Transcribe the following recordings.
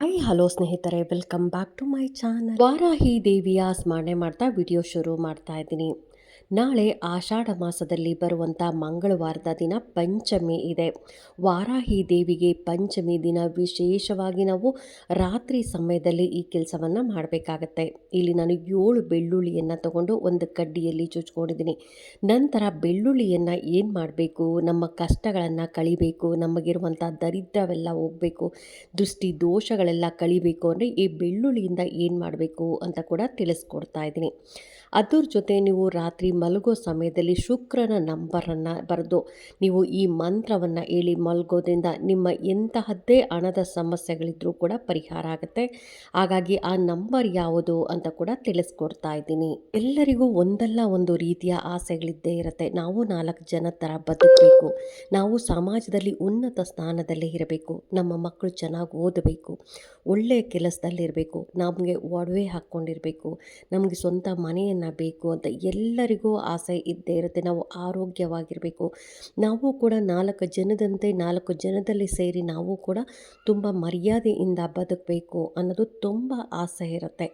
Hi, hello ಸ್ನೇಹಿತರೆ. Welcome back to my channel. Varahi ದೇವಿಯ ಸ್ಮರಣೆ ಮಾಡ್ತಾ ವಿಡಿಯೋ ಶುರು ಮಾಡ್ತಾ ಇದ್ದೀನಿ. ನಾಳೆ ಆಷಾಢ ಮಾಸದಲ್ಲಿ ಬರುವಂಥ ಮಂಗಳವಾರದ ದಿನ ಪಂಚಮಿ ಇದೆ. ವಾರಾಹಿ ದೇವಿಗೆ ಪಂಚಮಿ ದಿನ ವಿಶೇಷವಾಗಿ ನಾವು ರಾತ್ರಿ ಸಮಯದಲ್ಲಿ ಈ ಕೆಲಸವನ್ನು ಮಾಡಬೇಕಾಗತ್ತೆ. ಇಲ್ಲಿ ನಾನು ಏಳು ಬೆಳ್ಳುಳ್ಳಿಯನ್ನು ತಗೊಂಡು ಒಂದು ಕಡ್ಡಿಯಲ್ಲಿ ಚುಚ್ಕೊಂಡಿದ್ದೀನಿ. ನಂತರ ಬೆಳ್ಳುಳ್ಳಿಯನ್ನು ಏನು ಮಾಡಬೇಕು, ನಮ್ಮ ಕಷ್ಟಗಳನ್ನು ಕಳಿಬೇಕು, ನಮಗಿರುವಂಥ ದರಿದ್ರವೆಲ್ಲ ಹೋಗಬೇಕು, ದೃಷ್ಟಿ ದೋಷಗಳೆಲ್ಲ ಕಳಿಬೇಕು ಅಂದರೆ ಈ ಬೆಳ್ಳುಳ್ಳಿಯಿಂದ ಏನು ಮಾಡಬೇಕು ಅಂತ ಕೂಡ ತಿಳಿಸ್ಕೊಡ್ತಾ ಇದ್ದೀನಿ. ಅದ್ರ ಜೊತೆ ನೀವು ರಾತ್ರಿ ಮಲಗೋ ಸಮಯದಲ್ಲಿ ಶುಕ್ರನ ನಂಬರನ್ನು ಬರೆದು ನೀವು ಈ ಮಂತ್ರವನ್ನು ಹೇಳಿ ಮಲಗೋದ್ರಿಂದ ನಿಮ್ಮ ಎಂತಹದ್ದೇ ಹಣದ ಸಮಸ್ಯೆಗಳಿದ್ರೂ ಕೂಡ ಪರಿಹಾರ ಆಗುತ್ತೆ. ಹಾಗಾಗಿ ಆ ನಂಬರ್ ಯಾವುದು ಅಂತ ಕೂಡ ತಿಳಿಸ್ಕೊಡ್ತಾ ಇದ್ದೀನಿ. ಎಲ್ಲರಿಗೂ ಒಂದಲ್ಲ ಒಂದು ರೀತಿಯ ಆಸೆಗಳಿದ್ದೇ ಇರುತ್ತೆ. ನಾವು ನಾಲ್ಕು ಜನ ಥರ ಬದುಕಬೇಕು. ನಾವು ಸಮಾಜದಲ್ಲಿ ಉನ್ನತ ಸ್ಥಾನದಲ್ಲಿ ಇರಬೇಕು. ನಮ್ಮ ಮಕ್ಕಳು ಚೆನ್ನಾಗಿ ಓದಬೇಕು. ಒಳ್ಳೆಯ ಕೆಲಸದಲ್ಲಿರಬೇಕು. ನಮಗೆ ಒಡವೆ ಹಾಕ್ಕೊಂಡಿರಬೇಕು. ನಮಗೆ ಸ್ವಂತ ಮನೆಯನ್ನು ಬೇಕು ಅಂತ ಎಲ್ಲರಿಗೂ ಆಸೆ ಇದ್ದೇ ಇರುತ್ತೆ. ನಾವು ಆರೋಗ್ಯವಾಗಿರಬೇಕು. ನಾವು ಕೂಡ ನಾಲ್ಕು ಜನದಂತೆ ನಾಲ್ಕು ಜನದಲ್ಲಿ ಸೇರಿ ನಾವು ಕೂಡ ತುಂಬ ಮರ್ಯಾದೆಯಿಂದ ಬದುಕಬೇಕು ಅನ್ನೋದು ತುಂಬ ಆಸೆ ಇರುತ್ತೆ.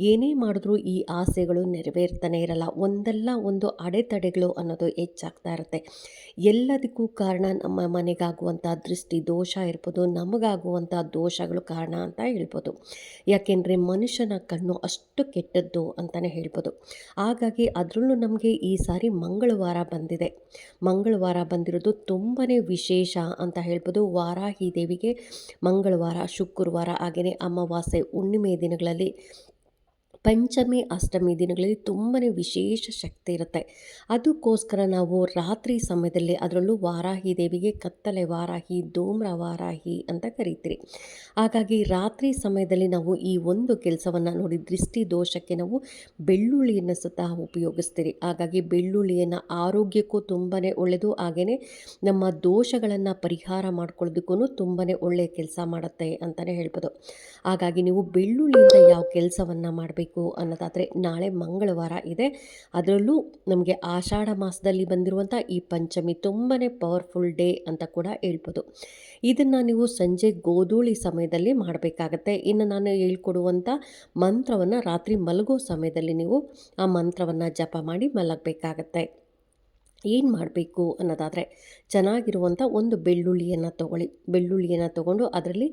ಏನೇ ಮಾಡಿದ್ರೂ ಈ ಆಸೆಗಳು ನೆರವೇರ್ತಾನೆ ಇರಲ್ಲ. ಒಂದಲ್ಲ ಒಂದು ಅಡೆತಡೆಗಳು ಅನ್ನೋದು ಹೆಚ್ಚಾಗ್ತಾ ಇರುತ್ತೆ. ಎಲ್ಲದಕ್ಕೂ ಕಾರಣ ನಮ್ಮ ಮನೆಗಾಗುವಂಥ ದೃಷ್ಟಿ ದೋಷ ಇರ್ಬೋದು, ನಮಗಾಗುವಂಥ ದೋಷಗಳು ಕಾರಣ ಅಂತ ಹೇಳ್ಬೋದು. ಯಾಕೆಂದರೆ ಮನುಷ್ಯನ ಕಣ್ಣು ಅಷ್ಟು ಕೆಟ್ಟದ್ದು ಅಂತಲೇ ಹೇಳ್ಬೋದು. ಹಾಗಾಗಿ ಅದರಲ್ಲೂ ನಮಗೆ ಈ ಸಾರಿ ಮಂಗಳವಾರ ಬಂದಿದೆ. ಮಂಗಳವಾರ ಬಂದಿರೋದು ತುಂಬಾ ವಿಶೇಷ ಅಂತ ಹೇಳ್ಬೋದು. ವಾರಾಹಿ ದೇವಿಗೆ ಮಂಗಳವಾರ, ಶುಕ್ರವಾರ ಹಾಗೆಯೇ ಅಮಾವಾಸ್ಯೆ, ಹುಣ್ಣಿಮೆ ದಿನಗಳಲ್ಲಿ ಪಂಚಮಿ, ಅಷ್ಟಮಿ ದಿನಗಳಲ್ಲಿ ತುಂಬಾ ವಿಶೇಷ ಶಕ್ತಿ ಇರುತ್ತೆ. ಅದಕ್ಕೋಸ್ಕರ ನಾವು ರಾತ್ರಿ ಸಮಯದಲ್ಲಿ ಅದರಲ್ಲೂ ವಾರಾಹಿ ದೇವಿಗೆ ಕತ್ತಲೆ ವಾರಾಹಿ, ಧೂಮ್ರ ವಾರಾಹಿ ಅಂತ ಕರಿತೀರಿ. ಹಾಗಾಗಿ ರಾತ್ರಿ ಸಮಯದಲ್ಲಿ ನಾವು ಈ ಒಂದು ಕೆಲಸವನ್ನು ನೋಡಿ ದೃಷ್ಟಿ ದೋಷಕ್ಕೆ ನಾವು ಬೆಳ್ಳುಳ್ಳಿಯನ್ನು ಸಹ ಉಪಯೋಗಿಸ್ತೀರಿ. ಹಾಗಾಗಿ ಬೆಳ್ಳುಳ್ಳಿಯನ್ನು ಆರೋಗ್ಯಕ್ಕೂ ತುಂಬಾ ಒಳ್ಳೆಯದು ಹಾಗೆಯೇ ನಮ್ಮ ದೋಷಗಳನ್ನು ಪರಿಹಾರ ಮಾಡ್ಕೊಳ್ಳೋದಕ್ಕೂ ತುಂಬಾ ಒಳ್ಳೆಯ ಕೆಲಸ ಮಾಡುತ್ತೆ ಅಂತಲೇ ಹೇಳ್ಬೋದು. ಹಾಗಾಗಿ ನೀವು ಬೆಳ್ಳುಳ್ಳಿಯಿಂದ ಯಾವ ಕೆಲಸವನ್ನು ಮಾಡಬೇಕು ಅನ್ನೋದಾದರೆ ನಾಳೆ ಮಂಗಳವಾರ ಇದೆ. ಅದರಲ್ಲೂ ನಮಗೆ ಆಷಾಢ ಮಾಸದಲ್ಲಿ ಬಂದಿರುವಂಥ ಈ ಪಂಚಮಿ ತುಂಬಾ ಪವರ್ಫುಲ್ ಡೇ ಅಂತ ಕೂಡ ಹೇಳ್ಬೋದು. ಇದನ್ನು ನೀವು ಸಂಜೆ ಗೋಧೂಳಿ ಸಮಯದಲ್ಲಿ ಮಾಡಬೇಕಾಗತ್ತೆ. ಇನ್ನು ನಾನು ಹೇಳ್ಕೊಡುವಂಥ ಮಂತ್ರವನ್ನು ರಾತ್ರಿ ಮಲಗೋ ಸಮಯದಲ್ಲಿ ನೀವು ಆ ಮಂತ್ರವನ್ನು ಜಪ ಮಾಡಿ ಮಲಗಬೇಕಾಗತ್ತೆ. ಏನು ಮಾಡಬೇಕು ಅನ್ನೋದಾದರೆ ಚೆನ್ನಾಗಿರುವಂಥ ಒಂದು ಬೆಳ್ಳುಳ್ಳಿಯನ್ನು ತೊಗೊಳ್ಳಿ. ಬೆಳ್ಳುಳ್ಳಿಯನ್ನು ತೊಗೊಂಡು ಅದರಲ್ಲಿ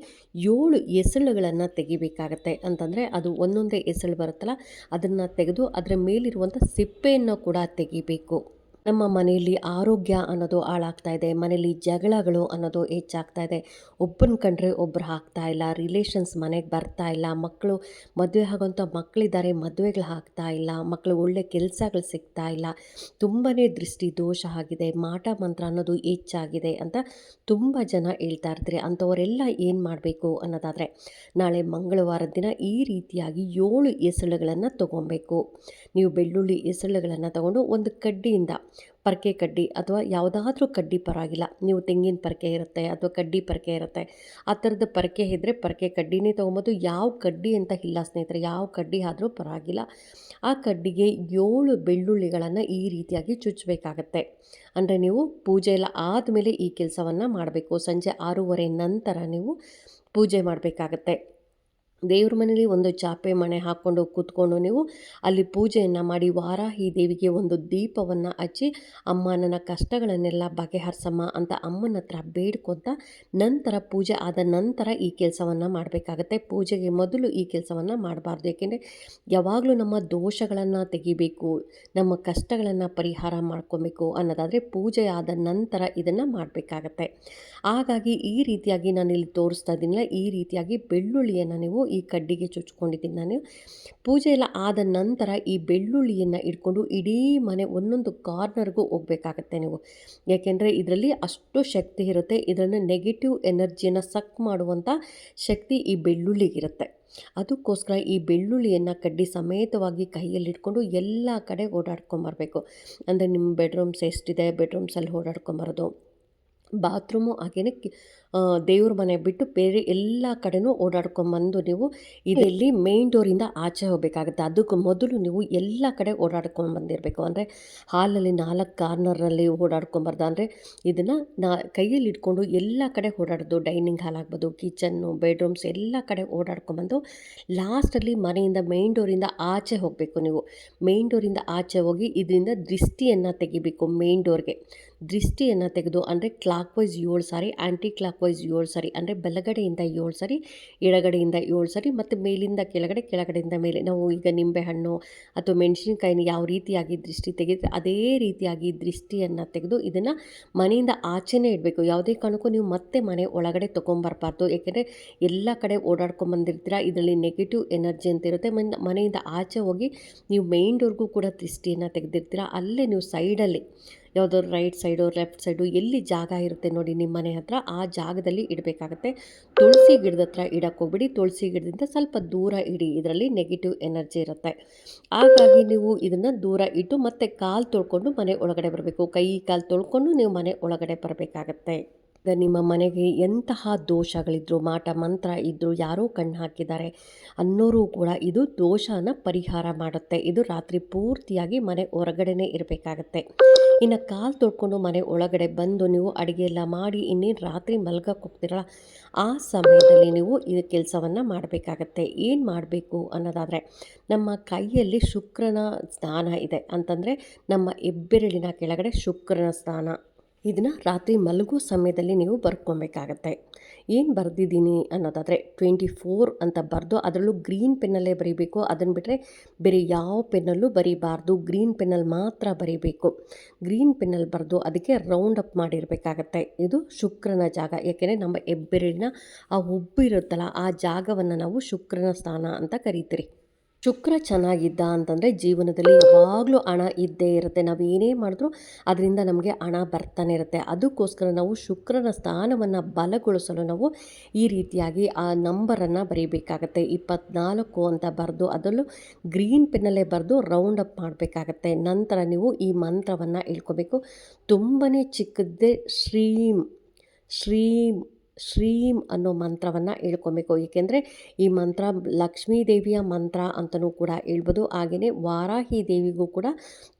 ಏಳು ಎಸಳುಗಳನ್ನು ತೆಗಿಬೇಕಾಗತ್ತೆ. ಅಂತಂದರೆ ಅದು ಒಂದೊಂದೇ ಎಸಳು ಬರುತ್ತಲ್ಲ, ಅದನ್ನು ತೆಗೆದು ಅದರ ಮೇಲಿರುವಂಥ ಸಿಪ್ಪೆಯನ್ನು ಕೂಡ ತೆಗಿಬೇಕು. ನಮ್ಮ ಮನೆಯಲ್ಲಿ ಆರೋಗ್ಯ ಅನ್ನೋದು ಹಾಳಾಗ್ತಾ ಇದೆ, ಮನೆಯಲ್ಲಿ ಜಗಳಗಳು ಅನ್ನೋದು ಹೆಚ್ಚಾಗ್ತಾ ಇದೆ. ಒಬ್ಬನ ಕಂಡ್ರೆ ಒಬ್ಬರು ಹಾಕ್ತಾ ಇಲ್ಲ ರಿಲೇಷನ್ಸ್ ಮನೆಗೆ ಬರ್ತಾ ಇಲ್ಲ ಮಕ್ಕಳು ಮದುವೆ ಆಗೋಂಥ ಮಕ್ಕಳಿದ್ದಾರೆ ಮದುವೆಗಳು ಆಗ್ತಾ ಇಲ್ಲ ಮಕ್ಕಳು ಒಳ್ಳೆ ಕೆಲಸಗಳು ಸಿಗ್ತಾ ಇಲ್ಲ. ತುಂಬಾ ದೃಷ್ಟಿ ದೋಷ ಆಗಿದೆ, ಮಾಟ ಮಂತ್ರ ಅನ್ನೋದು ಹೆಚ್ಚಾಗಿದೆ ಅಂತ ತುಂಬ ಜನ ಹೇಳ್ತಾ ಇರ್ತಾರೆ. ಅಂಥವರೆಲ್ಲ ಏನು ಮಾಡಬೇಕು ಅನ್ನೋದಾದರೆ, ನಾಳೆ ಮಂಗಳವಾರದ ದಿನ ಈ ರೀತಿಯಾಗಿ ಏಳು ಎಸಳುಗಳನ್ನು ತೊಗೊಬೇಕು. ನೀವು ಬೆಳ್ಳುಳ್ಳಿ ಎಸಳುಗಳನ್ನು ತಗೊಂಡು ಒಂದು ಕಡ್ಡಿಯಿಂದ ಪರಕೆ ಕಡ್ಡಿ ಅಥವಾ ಯಾವುದಾದ್ರೂ ಕಡ್ಡಿ ಪರವಾಗಿಲ್ಲ. ನೀವು ತೆಂಗಿನ ಪರಕೆ ಇರುತ್ತೆ ಅಥವಾ ಕಡ್ಡಿ ಪರಕೆ ಇರುತ್ತೆ. ಆ ಥರದ ಪರಕೆ ಇದ್ದರೆ ಪರಕೆ ಕಡ್ಡಿನೇ ತೊಗೊಬೋದು. ಯಾವ ಕಡ್ಡಿ ಅಂತ ಇಲ್ಲ ಸ್ನೇಹಿತರೆ, ಯಾವ ಕಡ್ಡಿ ಆದರೂ ಪರವಾಗಿಲ್ಲ. ಆ ಕಡ್ಡಿಗೆ ಏಳು ಬೆಳ್ಳುಳ್ಳಿಗಳನ್ನು ಈ ರೀತಿಯಾಗಿ ಚುಚ್ಚಬೇಕಾಗತ್ತೆ ಅಂದರೆ ನೀವು ಪೂಜೆ ಎಲ್ಲ ಆದಮೇಲೆ ಈ ಕೆಲಸವನ್ನು ಮಾಡಬೇಕು. ಸಂಜೆ ಆರೂವರೆ ನಂತರ ನೀವು ಪೂಜೆ ಮಾಡಬೇಕಾಗತ್ತೆ. ದೇವ್ರ ಮನೇಲಿ ಒಂದು ಚಾಪೆ ಮಣೆ ಹಾಕ್ಕೊಂಡು ಕೂತ್ಕೊಂಡು ನೀವು ಅಲ್ಲಿ ಪೂಜೆಯನ್ನು ಮಾಡಿ ವಾರಾಹಿ ದೇವಿಗೆ ಒಂದು ದೀಪವನ್ನು ಹಚ್ಚಿ, ಅಮ್ಮ, ನನ್ನ ಕಷ್ಟಗಳನ್ನೆಲ್ಲ ಬಗೆಹರಿಸಮ್ಮ ಅಂತ ಅಮ್ಮನ ಹತ್ರ ಬೇಡ್ಕೊಂತ ನಂತರ ಪೂಜೆ ಆದ ನಂತರ ಈ ಕೆಲಸವನ್ನು ಮಾಡಬೇಕಾಗತ್ತೆ. ಪೂಜೆಗೆ ಮೊದಲು ಈ ಕೆಲಸವನ್ನು ಮಾಡಬಾರ್ದು. ಏಕೆಂದರೆ ಯಾವಾಗಲೂ ನಮ್ಮ ದೋಷಗಳನ್ನು ತೆಗಿಬೇಕು, ನಮ್ಮ ಕಷ್ಟಗಳನ್ನು ಪರಿಹಾರ ಮಾಡ್ಕೊಬೇಕು ಅನ್ನೋದಾದರೆ ಪೂಜೆ ಆದ ನಂತರ ಇದನ್ನು ಮಾಡಬೇಕಾಗತ್ತೆ. ಹಾಗಾಗಿ ಈ ರೀತಿಯಾಗಿ ನಾನು ಇಲ್ಲಿ ತೋರಿಸ್ತಾ ಇದ್ದೀನಿಲ್ಲ, ಈ ರೀತಿಯಾಗಿ ಬೆಳ್ಳುಳ್ಳಿಯನ್ನು ನೀವು ಈ ಕಡ್ಡಿಗೆ ಚುಚ್ಕೊಂಡಿದ್ದೀನಿ ನಾನು. ಪೂಜೆ ಎಲ್ಲ ಆದ ನಂತರ ಈ ಬೆಳ್ಳುಳ್ಳಿಯನ್ನು ಇಟ್ಕೊಂಡು ಇಡೀ ಮನೆ ಒಂದೊಂದು ಕಾರ್ನರ್ಗೂ ಹೋಗಬೇಕಾಗತ್ತೆ ನೀವು. ಯಾಕೆಂದರೆ ಇದರಲ್ಲಿ ಅಷ್ಟು ಶಕ್ತಿ ಇರುತ್ತೆ ಇದನ್ನು ನೆಗೆಟಿವ್ ಎನರ್ಜಿಯನ್ನು ಸಕ್ ಮಾಡುವಂಥ ಶಕ್ತಿ ಈ ಬೆಳ್ಳುಳ್ಳಿಗಿರುತ್ತೆ ಅದಕ್ಕೋಸ್ಕರ ಈ ಬೆಳ್ಳುಳ್ಳಿಯನ್ನು ಕಡ್ಡಿ ಸಮೇತವಾಗಿ ಕೈಯಲ್ಲಿಟ್ಕೊಂಡು ಎಲ್ಲ ಕಡೆ ಓಡಾಡ್ಕೊಂಬರ್ಬೇಕು. ಅಂದರೆ ನಿಮ್ಮ ಬೆಡ್ರೂಮ್ಸ್ ಎಷ್ಟಿದೆ ಬೆಡ್ರೂಮ್ಸಲ್ಲಿ ಓಡಾಡ್ಕೊಂಬರೋದು? ಬಾತ್ರೂಮು ಹಾಗೆಯೇ ದೇವ್ರ ಮನೆ ಬಿಟ್ಟು ಬೇರೆ ಎಲ್ಲ ಕಡೆನೂ ಓಡಾಡ್ಕೊಂಬಂದು ನೀವು ಇದರಲ್ಲಿ ಮೇನ್ ಡೋರಿಂದ ಆಚೆ ಹೋಗಬೇಕಾಗುತ್ತೆ. ಅದಕ್ಕೂ ಮೊದಲು ನೀವು ಎಲ್ಲ ಕಡೆ ಓಡಾಡ್ಕೊಂಡು ಬಂದಿರಬೇಕು. ಅಂದರೆ ಹಾಲಲ್ಲಿ ನಾಲ್ಕು ಕಾರ್ನರ್ನಲ್ಲಿ ಓಡಾಡ್ಕೊಂಬಾರ್ದು ಅಂದರೆ ಇದನ್ನು ನಾ, ಕೈಯಲ್ಲಿ ಇಟ್ಕೊಂಡು ಎಲ್ಲ ಕಡೆ ಓಡಾಡೋದು. ಡೈನಿಂಗ್ ಹಾಲ್ ಆಗ್ಬೋದು, ಕಿಚನ್ನು, ಬೆಡ್ರೂಮ್ಸ್ ಎಲ್ಲ ಕಡೆ ಓಡಾಡ್ಕೊಂಬಂದು ಲಾಸ್ಟಲ್ಲಿ ಮನೆಯಿಂದ ಮೇನ್ ಡೋರಿಂದ ಆಚೆ ಹೋಗಬೇಕು ನೀವು. ಮೇನ್ ಡೋರಿಂದ ಆಚೆ ಹೋಗಿ ಇದರಿಂದ ದೃಷ್ಟಿಯನ್ನು ತೆಗಿಬೇಕು ಮೇನ್ ಡೋರ್ಗೆ. ದೃಷ್ಟಿಯನ್ನು ತೆಗೆದು ಅಂದರೆ ಕ್ಲಾಕ್ ವೈಸ್ ಏಳು ಸಾರಿ ಆ್ಯಂಟಿ ಕ್ಲಾಕ್ ವೈಸ್ ಏಳು ಸಾರಿ, ಅಂದರೆ ಬಲಗಡೆಯಿಂದ ಏಳು ಸಾರಿ, ಎಡಗಡೆಯಿಂದ ಏಳು ಸಾರಿ ಮತ್ತು ಮೇಲಿಂದ ಕೆಳಗಡೆ, ಕೆಳಗಡೆಯಿಂದ ಮೇಲೆ. ನಾವು ಈಗ ನಿಂಬೆಹಣ್ಣು ಅಥವಾ ಮೆಣಸಿನ್ಕಾಯಿನ ಯಾವ ರೀತಿಯಾಗಿ ದೃಷ್ಟಿ ತೆಗೆದ್ರೆ ಅದೇ ರೀತಿಯಾಗಿ ದೃಷ್ಟಿಯನ್ನು ತೆಗೆದು ಇದನ್ನು ಮನೆಯಿಂದ ಆಚೆನೇ ಇಡಬೇಕು. ಯಾವುದೇ ಕಾರಣಕ್ಕೂ ನೀವು ಮತ್ತೆ ಮನೆ ಒಳಗಡೆ ತೊಗೊಂಬರ್ಬಾರ್ದು. ಏಕೆಂದರೆ ಎಲ್ಲ ಕಡೆ ಓಡಾಡ್ಕೊಂಬಂದಿರ್ತೀರ ಇದರಲ್ಲಿ ನೆಗೆಟಿವ್ ಎನರ್ಜಿ ಅಂತ ಇರುತ್ತೆ. ಮನೆಯಿಂದ ಆಚೆ ಹೋಗಿ ನೀವು ಮೈಂಡ್ವರೆಗೂ ಕೂಡ ದೃಷ್ಟಿಯನ್ನು ತೆಗೆದಿರ್ತೀರ, ಅಲ್ಲೇ ನೀವು ಸೈಡಲ್ಲಿ ಯಾವುದಾದ್ರು ರೈಟ್ ಸೈಡು, ಲೆಫ್ಟ್ ಸೈಡು ಎಲ್ಲಿ ಜಾಗ ಇರುತ್ತೆ ನೋಡಿ ನಿಮ್ಮ ಮನೆ ಹತ್ರ, ಆ ಜಾಗದಲ್ಲಿ ಇಡಬೇಕಾಗತ್ತೆ. ತುಳಸಿ ಗಿಡದ ಹತ್ರ ಇಡಕ್ಕೆ ಹೋಗ್ಬಿಡಿ. ತುಳಸಿ ಗಿಡದಿಂದ ಸ್ವಲ್ಪ ದೂರ ಇಡಿ. ಇದರಲ್ಲಿ ನೆಗೆಟಿವ್ ಎನರ್ಜಿ ಇರುತ್ತೆ. ಹಾಗಾಗಿ ನೀವು ಇದನ್ನು ದೂರ ಇಟ್ಟು ಮತ್ತೆ ಕಾಲು ತೊಳ್ಕೊಂಡು ಮನೆ ಒಳಗಡೆ ಬರಬೇಕು. ಕೈ ಕಾಲು ತೊಳ್ಕೊಂಡು ನೀವು ಮನೆ ಒಳಗಡೆ ಬರಬೇಕಾಗತ್ತೆ. ನಿಮ್ಮ ಮನೆಗೆ ಎಂತಹ ದೋಷಗಳಿದ್ರು, ಮಾಟ, ಮಂತ್ರ ಇದ್ದರೂ ಯಾರೋ ಕಣ್ಣು ಹಾಕಿದ್ದಾರೆ ಅನ್ನೋರು ಕೂಡ ಇದು ದೋಷನ ಪರಿಹಾರ ಮಾಡುತ್ತೆ. ಇದು ರಾತ್ರಿ ಪೂರ್ತಿಯಾಗಿ ಮನೆ ಹೊರಗಡೆನೇ ಇರಬೇಕಾಗತ್ತೆ. ಇನ್ನು ಕಾಲು ತೊಳ್ಕೊಂಡು ಮನೆ ಒಳಗಡೆ ಬಂದು ನೀವು ಅಡುಗೆ ಎಲ್ಲ ಮಾಡಿ, ಇನ್ನೇನು ರಾತ್ರಿ ಮಲ್ಗಕ್ಕೆ ಹೋಗ್ತಿರಲ್ಲ ಆ ಸಮಯದಲ್ಲಿ ನೀವು ಈ ಕೆಲಸವನ್ನು ಮಾಡಬೇಕಾಗತ್ತೆ. ಏನು ಮಾಡಬೇಕು ಅನ್ನೋದಾದರೆ, ನಮ್ಮ ಕೈಯಲ್ಲಿ ಶುಕ್ರನ ಸ್ನಾನ ಇದೆ ಅಂತಂದರೆ, ನಮ್ಮ ಹೆಬ್ಬೆರಳಿನ ಕೆಳಗಡೆ ಶುಕ್ರನ ಸ್ನಾನ. ಇದನ್ನು ರಾತ್ರಿ ಮಲಗೋ ಸಮಯದಲ್ಲಿ ನೀವು ಬರ್ಕೊಬೇಕಾಗತ್ತೆ. ಏನು ಬರೆದಿದ್ದೀನಿ ಅನ್ನೋದಾದರೆ ಟ್ವೆಂಟಿ ಫೋರ್ ಅಂತ ಬರೆದು ಅದರಲ್ಲೂ ಗ್ರೀನ್ ಪೆನ್ನಲ್ಲೇ ಬರೀಬೇಕು. ಅದನ್ನು ಬಿಟ್ಟರೆ ಬೇರೆ ಯಾವ ಪೆನ್ನಲ್ಲೂ ಬರೀಬಾರ್ದು. ಗ್ರೀನ್ ಪೆನ್ನಲ್ಲಿ ಮಾತ್ರ ಬರೀಬೇಕು. ಗ್ರೀನ್ ಪೆನ್ನಲ್ಲಿ ಬರೆದು ಅದಕ್ಕೆ ರೌಂಡ್ ಅಪ್ ಮಾಡಿರಬೇಕಾಗತ್ತೆ. ಇದು ಶುಕ್ರನ ಜಾಗ. ಯಾಕೆಂದರೆ ನಮ್ಮ ಹೆಬ್ಬೆರಳಿನ ಆ ಉಬ್ಬು ಇರುತ್ತಲ್ಲ, ಆ ಜಾಗವನ್ನು ನಾವು ಶುಕ್ರನ ಸ್ಥಾನ ಅಂತ ಕರಿತೀರಿ. ಶುಕ್ರ ಚೆನ್ನಾಗಿದ್ದ ಅಂತಂದರೆ ಜೀವನದಲ್ಲಿ ಯಾವಾಗಲೂ ಹಣ ಇದ್ದೇ ಇರುತ್ತೆ. ನಾವು ಏನೇ ಮಾಡಿದ್ರೂ ಅದರಿಂದ ನಮಗೆ ಹಣ ಬರ್ತಾನೆ ಇರುತ್ತೆ. ಅದಕ್ಕೋಸ್ಕರ ನಾವು ಶುಕ್ರನ ಸ್ಥಾನವನ್ನು ಬಲಗೊಳಿಸಲು ನಾವು ಈ ರೀತಿಯಾಗಿ ಆ ನಂಬರನ್ನು ಬರೀಬೇಕಾಗತ್ತೆ. ಇಪ್ಪತ್ನಾಲ್ಕು ಅಂತ ಬರೆದು ಅದರಲ್ಲೂ ಗ್ರೀನ್ ಪೆನ್ನಲ್ಲೇ ಬರೆದು ರೌಂಡ್ ಅಪ್ ಮಾಡಬೇಕಾಗತ್ತೆ. ನಂತರ ನೀವು ಈ ಮಂತ್ರವನ್ನು ಹೇಳ್ಕೋಬೇಕು. ತುಂಬಾ ಚಿಕ್ಕದ್ದೇ ಶ್ರೀಮ್ ಶ್ರೀಮ್ ಶ್ರೀಂ ಅನ್ನೋ ಮಂತ್ರವನ್ನು ಹೇಳ್ಕೊಬೇಕು. ಏಕೆಂದರೆ ಈ ಮಂತ್ರ ಲಕ್ಷ್ಮೀ ದೇವಿಯ ಮಂತ್ರ ಅಂತಲೂ ಕೂಡ ಹೇಳ್ಬೋದು. ಹಾಗೆಯೇ ವಾರಾಹಿ ದೇವಿಗೂ ಕೂಡ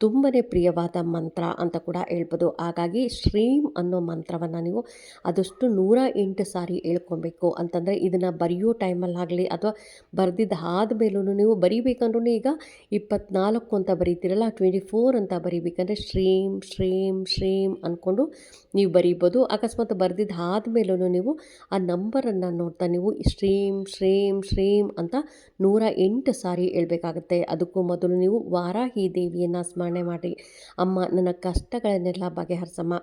ತುಂಬಾ ಪ್ರಿಯವಾದ ಮಂತ್ರ ಅಂತ ಕೂಡ ಹೇಳ್ಬೋದು. ಹಾಗಾಗಿ ಶ್ರೀಂ ಅನ್ನೋ ಮಂತ್ರವನ್ನು ನೀವು ಅದಷ್ಟು ನೂರ ಎಂಟು ಸಾರಿ ಹೇಳ್ಕೊಬೇಕು. ಅಂತಂದರೆ ಇದನ್ನು ಬರೆಯೋ ಟೈಮಲ್ಲಾಗಲಿ ಅಥವಾ ಆದ ಮೇಲೂ ನೀವು ಬರೀಬೇಕಂದ್ರೂ ಈಗ ಇಪ್ಪತ್ನಾಲ್ಕು ಅಂತ ಬರೀತಿರಲ್ಲ, ಟ್ವೆಂಟಿ ಫೋರ್ ಅಂತ ಬರೀಬೇಕಂದ್ರೆ ಶ್ರೀಂ ಶ್ರೀಂ ಶ್ರೀಂ ಅಂದ್ಕೊಂಡು ನೀವು ಬರೀಬೋದು. ಅಕಸ್ಮಾತ್ ಬರೆದಿದ್ದ ಆದಮೇಲೂ ನೀವು ನೀವು ಆ ನಂಬರನ್ನು ನೋಡ್ತಾ ನೀವು ಶ್ರೀಂ ಶ್ರೀಂ ಶ್ರೀಂ ಅಂತ ನೂರ ಎಂಟು ಸಾರಿ ಹೇಳ್ಬೇಕಾಗತ್ತೆ. ಅದಕ್ಕೂ ಮೊದಲು ನೀವು ವಾರಾಹಿ ದೇವಿಯನ್ನು ಸ್ಮರಣೆ ಮಾಡಿ. ಅಮ್ಮ, ನನ್ನ ಕಷ್ಟಗಳನ್ನೆಲ್ಲ ಬಗೆಹರಿಸಮ್ಮ.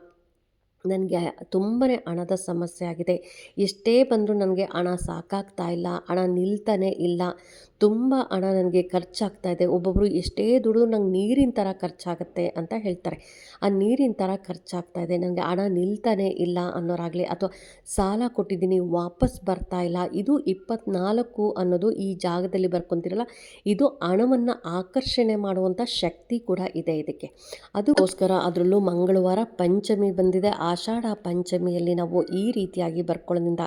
ನನಗೆ ತುಂಬಾ ಹಣದ ಸಮಸ್ಯೆ ಆಗಿದೆ. ಎಷ್ಟೇ ಬಂದರೂ ನನಗೆ ಹಣ ಸಾಕಾಗ್ತಾ ಇಲ್ಲ, ಹಣ ನಿಲ್ತಾನೆ ಇಲ್ಲ. ತುಂಬ ಹಣ ನನಗೆ ಖರ್ಚಾಗ್ತಾ ಇದೆ. ಒಬ್ಬೊಬ್ಬರು ಎಷ್ಟೇ ದುಡಿದ್ರು ನಂಗೆ ನೀರಿನ ಥರ ಖರ್ಚಾಗುತ್ತೆ ಅಂತ ಹೇಳ್ತಾರೆ. ಆ ನೀರಿನ ಥರ ಖರ್ಚಾಗ್ತಾ ಇದೆ. ನನಗೆ ಹಣ ನಿಲ್ತಾನೆ ಇಲ್ಲ ಅನ್ನೋರಾಗಲಿ ಅಥವಾ ಸಾಲ ಕೊಟ್ಟಿದ್ದೀನಿ, ವಾಪಸ್ ಬರ್ತಾ ಇಲ್ಲ. ಇದು ಇಪ್ಪತ್ನಾಲ್ಕು ಅನ್ನೋದು ಈ ಜಾಗದಲ್ಲಿ ಬರ್ಕೊತಿರಲ್ಲ, ಇದು ಹಣವನ್ನು ಆಕರ್ಷಣೆ ಮಾಡುವಂಥ ಶಕ್ತಿ ಕೂಡ ಇದೆ ಇದಕ್ಕೆ. ಅದಕ್ಕೋಸ್ಕರ ಅದರಲ್ಲೂ ಮಂಗಳವಾರ ಪಂಚಮಿ ಬಂದಿದೆ. ಆಷಾಢ ಪಂಚಮಿಯಲ್ಲಿ ನಾವು ಈ ರೀತಿಯಾಗಿ ಬರ್ಕೊಳ್ಳೋದ್ರಿಂದ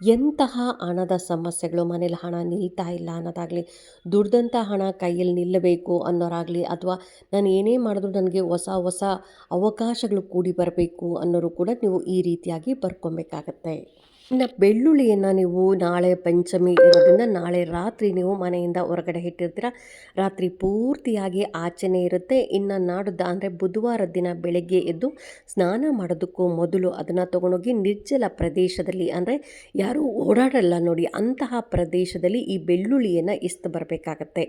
ಎಂತಹ ಹಣದ ಸಮಸ್ಯೆಗಳು ಮನೇಲಿ ಹಣ ನಿಲ್ತಾ ಇಲ್ಲ ಅನ್ನೋದಾಗಲಿ, ದುಡ್ದಂಥ ಹಣ ಕೈಯಲ್ಲಿ ನಿಲ್ಲಬೇಕು ಅನ್ನೋರಾಗಲಿ ಅಥವಾ ನಾನು ಏನೇ ಮಾಡಿದ್ರು ನನಗೆ ಹೊಸ ಹೊಸ ಅವಕಾಶಗಳು ಕೂಡಿ ಬರಬೇಕು ಅನ್ನೋರು ಕೂಡ ನೀವು ಈ ರೀತಿಯಾಗಿ ಬರ್ಕೊಬೇಕಾಗತ್ತೆ. ಇನ್ನು ಬೆಳ್ಳುಳ್ಳಿಯನ್ನು ನೀವು ನಾಳೆ ಪಂಚಮಿ ಇರೋದ್ರಿಂದ ನಾಳೆ ರಾತ್ರಿ ನೀವು ಮನೆಯಿಂದ ಹೊರಗಡೆ ಇಟ್ಟಿರ್ತೀರ. ರಾತ್ರಿ ಪೂರ್ತಿಯಾಗಿ ಆಚೆನೇ ಇರುತ್ತೆ. ಇನ್ನು ನಾಡ್ದು ಅಂದರೆ ಬುಧವಾರ ದಿನ ಬೆಳಗ್ಗೆ ಎದ್ದು ಸ್ನಾನ ಮಾಡೋದಕ್ಕೂ ಮೊದಲು ಅದನ್ನು ತೊಗೊಂಡೋಗಿ ನಿರ್ಜಲ ಪ್ರದೇಶದಲ್ಲಿ ಅಂದರೆ ಯಾರೂ ಓಡಾಡಲ್ಲ ನೋಡಿ ಅಂತಹ ಪ್ರದೇಶದಲ್ಲಿ ಈ ಬೆಳ್ಳುಳ್ಳಿಯನ್ನು ಇಸ್ತು ಬರಬೇಕಾಗತ್ತೆ.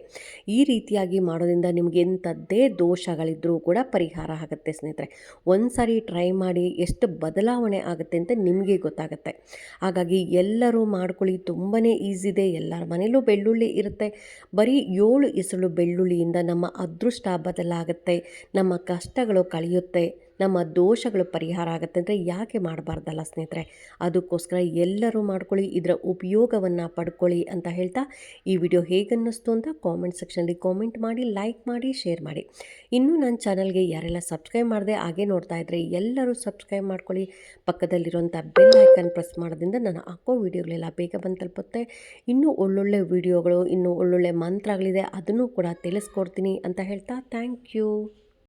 ಈ ರೀತಿಯಾಗಿ ಮಾಡೋದ್ರಿಂದ ನಿಮಗೆ ಎಂಥದ್ದೇ ದೋಷಗಳಿದ್ದರೂ ಕೂಡ ಪರಿಹಾರ ಆಗುತ್ತೆ ಸ್ನೇಹಿತರೆ. ಒಂದು ಸಾರಿ ಟ್ರೈ ಮಾಡಿ ಎಷ್ಟು ಬದಲಾವಣೆ ಆಗುತ್ತೆ ಅಂತ ನಿಮಗೆ ಗೊತ್ತಾಗುತ್ತೆ. ಹಾಗಾಗಿ ಎಲ್ಲರೂ ಮಾಡ್ಕೊಳ್ಳಿ ತುಂಬಾ ಈಸಿ ಇದೆ. ಎಲ್ಲರ ಮನೇಲೂ ಬೆಳ್ಳುಳ್ಳಿ ಇರುತ್ತೆ. ಬರೀ ಏಳು ಇಸಳು ಬೆಳ್ಳುಳ್ಳಿಯಿಂದ ನಮ್ಮ ಅದೃಷ್ಟ ಬದಲಾಗುತ್ತೆ, ನಮ್ಮ ಕಷ್ಟಗಳು ಕಳೆಯುತ್ತೆ. ನಮ್ಮ ದೋಷಗಳು ಪರಿಹಾರ ಆಗುತ್ತೆ ಅಂದರೆ ಯಾಕೆ ಮಾಡಬಾರ್ದಲ್ಲ ಸ್ನೇಹಿತರೆ? ಅದಕ್ಕೋಸ್ಕರ ಎಲ್ಲರೂ ಮಾಡ್ಕೊಳ್ಳಿ, ಇದರ ಉಪಯೋಗವನ್ನು ಪಡ್ಕೊಳ್ಳಿ ಅಂತ ಹೇಳ್ತಾ ಈ ವಿಡಿಯೋ ಹೇಗನ್ನಿಸ್ತು ಅಂತ ಕಾಮೆಂಟ್ ಸೆಕ್ಷನಲ್ಲಿ ಕಾಮೆಂಟ್ ಮಾಡಿ ಲೈಕ್ ಮಾಡಿ ಶೇರ್ ಮಾಡಿ. ಇನ್ನೂ ನನ್ನ ಚಾನಲ್ಗೆ ಯಾರೆಲ್ಲ ಸಬ್ಸ್ಕ್ರೈಬ್ ಮಾಡಿದೆ ಹಾಗೆ ನೋಡ್ತಾ ಇದ್ದರೆ ಎಲ್ಲರೂ ಸಬ್ಸ್ಕ್ರೈಬ್ ಮಾಡ್ಕೊಳ್ಳಿ. ಪಕ್ಕದಲ್ಲಿರುವಂಥ ಬೆಲ್ ಐಕನ್ ಪ್ರೆಸ್ ಮಾಡೋದ್ರಿಂದ ನಾನು ಹಾಕೋ ವೀಡಿಯೋಗಳೆಲ್ಲ ಬೇಗ ಬಂದು ತಲುಪುತ್ತೆ. ಇನ್ನೂ ಒಳ್ಳೊಳ್ಳೆ ವಿಡಿಯೋಗಳು, ಇನ್ನೂ ಒಳ್ಳೊಳ್ಳೆ ಮಂತ್ರಗಳಿದೆ, ಅದನ್ನು ಕೂಡ ತಿಳಿಸ್ಕೊಡ್ತೀನಿ ಅಂತ ಹೇಳ್ತಾ ಥ್ಯಾಂಕ್ ಯು